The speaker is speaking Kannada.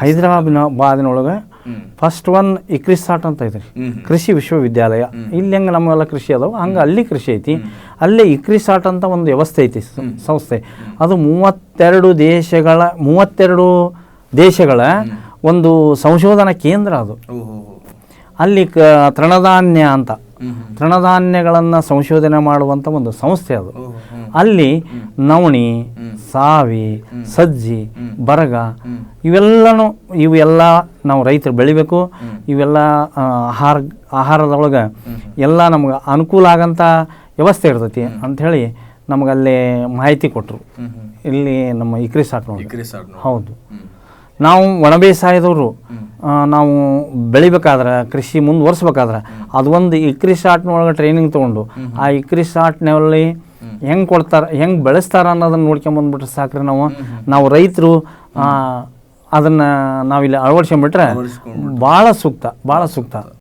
ಹೈದರಾಬಾದಿನೊಳಗೆ ಫಸ್ಟ್ ಒನ್ ಇಕ್ರಿಸಾಟ್ ಅಂತ ಐತ್ರಿ ಕೃಷಿ ವಿಶ್ವವಿದ್ಯಾಲಯ. ಇಲ್ಲಿ ಹೆಂಗೆ ನಮ್ಮೆಲ್ಲ ಕೃಷಿ ಅದಾವ? ಹಂಗೆ ಅಲ್ಲಿ ಕೃಷಿ ಐತಿ. ಅಲ್ಲೇ ಇಕ್ರಿಸಾಟ್ ಅಂತ ಒಂದು ವ್ಯವಸ್ಥೆ ಐತಿ ಸಂಸ್ಥೆ. ಅದು ಮೂವತ್ತೆರಡು ದೇಶಗಳ ಮೂವತ್ತೆರಡು ದೇಶಗಳ ಒಂದು ಸಂಶೋಧನಾ ಕೇಂದ್ರ ಅದು. ಅಲ್ಲಿ ಕ ತೃಣಧಾನ್ಯ ಅಂತ. ತೃಣಧಾನ್ಯಗಳನ್ನು ಸಂಶೋಧನೆ ಮಾಡುವಂಥ ಒಂದು ಸಂಸ್ಥೆ ಅದು. ಅಲ್ಲಿ ನವಣಿ ಸಾವಿ ಸಜ್ಜಿ ಬರಗ ಇವೆಲ್ಲನೂ ಇವೆಲ್ಲ ನಾವು ರೈತರು ಬೆಳಿಬೇಕು. ಇವೆಲ್ಲ ಆಹಾರ ಆಹಾರದೊಳಗೆ ಎಲ್ಲ ನಮ್ಗೆ ಅನುಕೂಲ ಆಗಂಥ ವ್ಯವಸ್ಥೆ ಇರ್ತೈತಿ ಅಂಥೇಳಿ ನಮಗಲ್ಲಿ ಮಾಹಿತಿ ಕೊಟ್ಟರು ಇಲ್ಲಿ ನಮ್ಮ ಇಕ್ರಿ ಸಾರ್ ಹೌದು. ನಾವು ಒಣ ಬೇಸಾಯದವರು ನಾವು ಬೆಳಿಬೇಕಾದ್ರೆ ಕೃಷಿ ಮುಂದುವರ್ಸ್ಬೇಕಾದ್ರೆ ಅದು ಒಂದು ಇಕ್ರಿ ಶಾಟ್ನೊಳಗೆ ಟ್ರೈನಿಂಗ್ ತೊಗೊಂಡು ಆ ಇಕ್ರಿ ಶಾಟ್ನಲ್ಲಿ ಹೆಂಗೆ ಕೊಡ್ತಾರೆ ಹೆಂಗೆ ಬೆಳೆಸ್ತಾರ ಅನ್ನೋದನ್ನ ನೋಡ್ಕೊಂಬಂದ್ಬಿಟ್ರೆ ಸಾಕ್ರಿ ನಾವು ನಾವು ರೈತರು ಅದನ್ನು ನಾವಿಲ್ಲಿ ಅಳವಡಿಸ್ಕೊಂಡ್ಬಿಟ್ರೆ ಅಳವಡಿಸ್ಕೊಂಡ್ಬಿಟ್ರೆ. ಭಾಳ ಸೂಕ್ತ ಭಾಳ ಸೂಕ್ತ